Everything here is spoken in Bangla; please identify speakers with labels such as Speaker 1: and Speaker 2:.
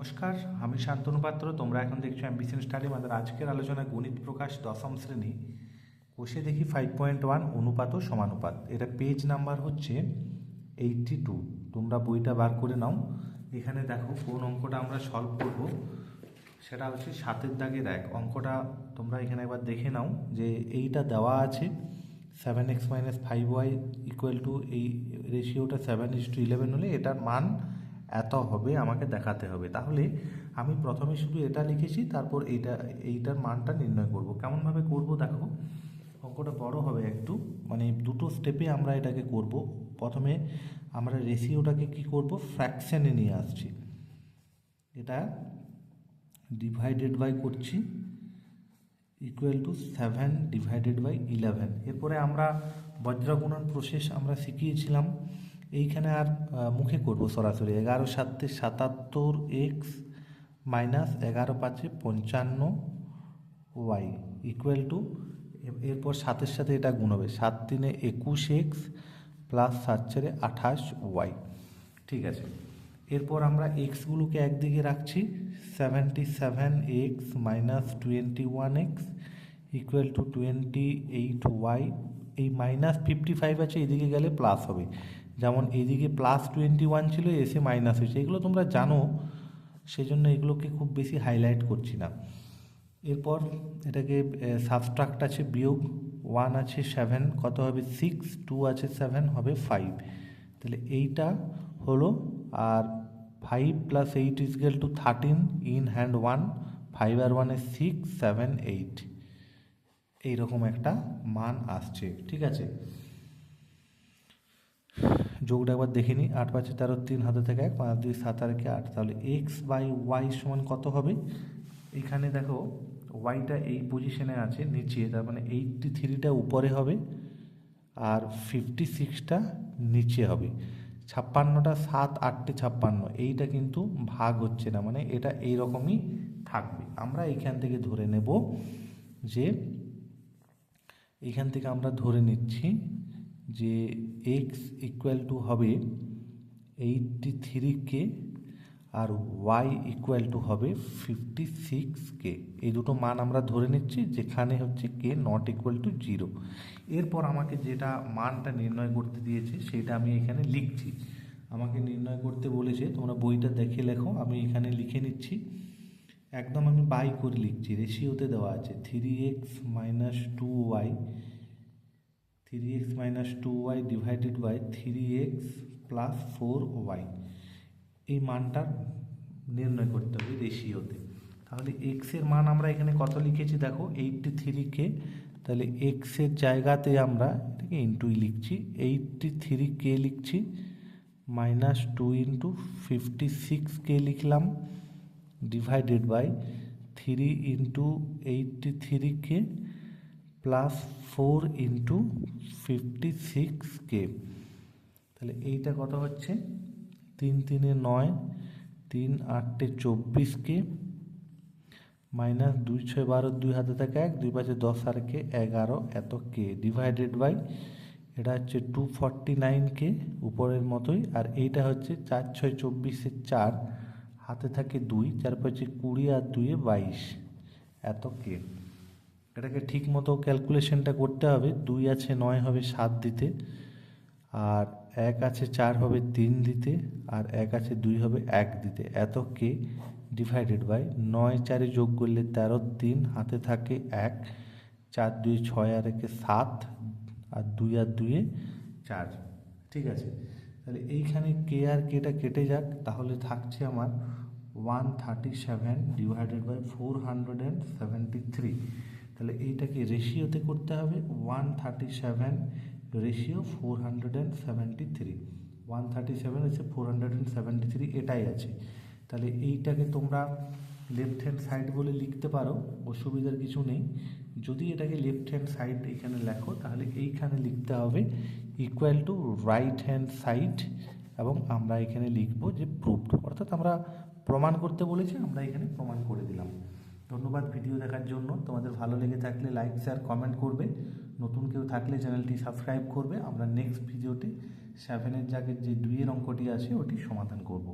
Speaker 1: নমস্কার, আমি শান্তনু পাত্র, তোমরা এখন দেখছ অ্যাম্বিশন স্টাডি আমাদের আজকের আলোচনা গণিত প্রকাশ দশম শ্রেণি। কোষে দেখি ফাইভ পয়েন্ট ওয়ান অনুপাত ও সমানুপাত। এটা পেজ নাম্বার হচ্ছে এইটটি টু তোমরা বইটা বার করে নাও। এখানে দেখো, কোন অঙ্কটা আমরা সলভ করব? সেটা হচ্ছে সাতের দাগের এক। অঙ্কটা তোমরা এখানে একবার দেখে নাও যে এইটা দেওয়া আছে। Seven x minus five y equal to এই রেশিওটা সেভেন ইস টু ইলেভেন হলে এটার মান এত হবে, আমাকে দেখাতে হবে। তাহলে আমি প্রথমে শুধু এটা লিখেছি, তারপর এইটা, এইটার মানটা নির্ণয় করব। কেমনভাবে করব দেখো? অঙ্কটা বড় হবে একটু। মানে দুটো স্টেপে আমরা এটাকে করব। প্রথমে আমরা রেশিওটাকে কি করব? ফ্র্যাকশনে নিয়ে আসছি। এটা ডিভাইডেড বাই করছি equal to seven divided by eleven এরপরে আমরা বজ্রগুণন প্রসেস আমরা শিখিয়েছিলাম। এইখানে আর মুখে করব সরাসরি। এগারো সাতে সাতাত্তর এক্স মাইনাস এগারো পাঁচে পঞ্চান্ন ওয়াই ইকুয়াল টু এরপর সাতের সাথে এটা গুণ হবে। সাত তিনে একুশ এক্স প্লাস সাত চারে আঠাশ ওয়াই ঠিক আছে? এরপর আমরা এক্সগুলোকে একদিকে রাখছি। Seventy seven x minus twenty one x equal to twenty eight y এই মাইনাস ফিফটি ফাইভ আছে, এদিকে গেলে প্লাস হবে। যেমন এইদিকে প্লাস টোয়েন্টি ওয়ান ছিল, এসে মাইনাস হয়েছে। এগুলো তোমরা জানো সেই জন্য এগুলোকে খুব বেশি হাইলাইট করছি না। এরপর এটাকে সাবস্ট্রাক্ট আছে, বিয়োগ ওয়ান আছে সেভেন কত হবে? সিক্স টু আছে সেভেন হবে ফাইভ তাহলে এইটা হলো, আর five plus eight equal to thirteen in hand one five আর ওয়ানে সিক্স সেভেন এইট এইরকম একটা মান আসছে, ঠিক আছে? যোগটা একবার দেখে নিই। আট পাঁচে তেরো, তিন হাতে থেকে এক, পাঁচ, দুই, সাত আর একে আট। তাহলে এক্স বাই ওয়াই সমান কত হবে? এখানে দেখো ওয়াইটা এই পজিশনে আছে, নিচে। তার মানে এইটটি থ্রিটা উপরে হবে আর ফিফটি সিক্সটা নিচে হবে। ছাপ্পান্নটা সাত আটটি ছাপ্পান্ন। এইটা কিন্তু ভাগ হচ্ছে না মানে এটা এই রকমই থাকবে। আমরা এইখান থেকে ধরে নেব যে এইখান থেকে আমরা ধরে নিচ্ছি যে এক্স ইকুয়াল টু হবে এইটটি থ্রি কে আর ওয়াই ইকুয়াল টু হবে ফিফটি সিক্স কে এই দুটো মান আমরা ধরে নিচ্ছি, যেখানে হচ্ছে k not equal to zero এরপর আমাকে যেটা মানটা নির্ণয় করতে দিয়েছে, সেটা আমি এখানে লিখছি। আমাকে নির্ণয় করতে বলেছে, তোমরা বইটা দেখে লেখো, আমি এখানে লিখে নিচ্ছি। একদম আমি বাই করে লিখছি রেশিওতে দেওয়া আছে। Three x minus two y three x minus two y divided by three x plus four y এই মানটা নির্ণয় করতে হবে রেশিওতে তাহলে এক্সের মান আমরা এখানে কত লিখেছি? দেখো এইটটি থ্রি কে তাহলে এক্সের জায়গাতে আমরা এটাকে ইন্টুই লিখছি। এইটটি থ্রি কে লিখছি minus two into fifty six k লিখলাম divided by three into eighty three k plus four into fifty six k তাহলে এইটা কত হচ্ছে? তিন তিনে নয়, তিন আটটে চব্বিশ কে মাইনাস দুই ছয় বারো, দুই হাতে থাকে এক, দুই পাঁচে দশ আর কে এগারো, এত কে ডিভাইডেড বাই এটা হচ্ছে টু ফর্টি নাইন কে উপরের মতোই, আর এইটা হচ্ছে চার ছয় চব্বিশে চার, হাতে থাকে দুই, চার পাঁচে কুড়ি আর দুইয়ে বাইশ, এত কে এটাকে ঠিক মতো ক্যালকুলেশনটা করতে হবে। দুই আছে নয় হবে সাত দিতে, আর এক আছে চার হবে তিন দিতে, আর এক আছে দুই হবে এক দিতে। এত কে ডিভাইডেড বাই নয় চারে যোগ করলে তেরো তিন, হাতে থাকে এক, চার দুই ছয় আর একে সাত, আর দুই আর দুইয়ে চার। ঠিক আছে? তাহলে এইখানে কে আর কেটা কেটে যাক, তাহলে থাকছে আমার one thirty seven divided by four hundred and seventy three তাহলে এইটাকে রেশিওতে করতে হবে one thirty seven ratio four hundred and seventy three one thirty seven হচ্ছে four hundred and seventy three এটাই আছে। তাহলে এইটাকে তোমরা লেফট হ্যান্ড সাইড বলে লিখতে পারো, অসুবিধার কিছু নেই। যদি এটাকে লেফট হ্যান্ড সাইড এখানে লেখো, তাহলে এইখানে লিখতে হবে equal to right hand side এবং আমরা এখানে লিখব যে প্রুফড অর্থাৎ আমরা প্রমাণ করতে বলেছি, আমরা এখানে প্রমাণ করে দিলাম। ধন্যবাদ ভিডিও দেখার জন্য। তোমাদের ভালো লেগে থাকলে লাইক শেয়ার কমেন্ট করবে। নতুন কেউ থাকলে চ্যানেলটি সাবস্ক্রাইব করবে। আমরা নেক্সট ভিডিওতে সেভেনের জায়গায় যে দুইয়ের অঙ্কটি আছে, ওটি সমাধান করব।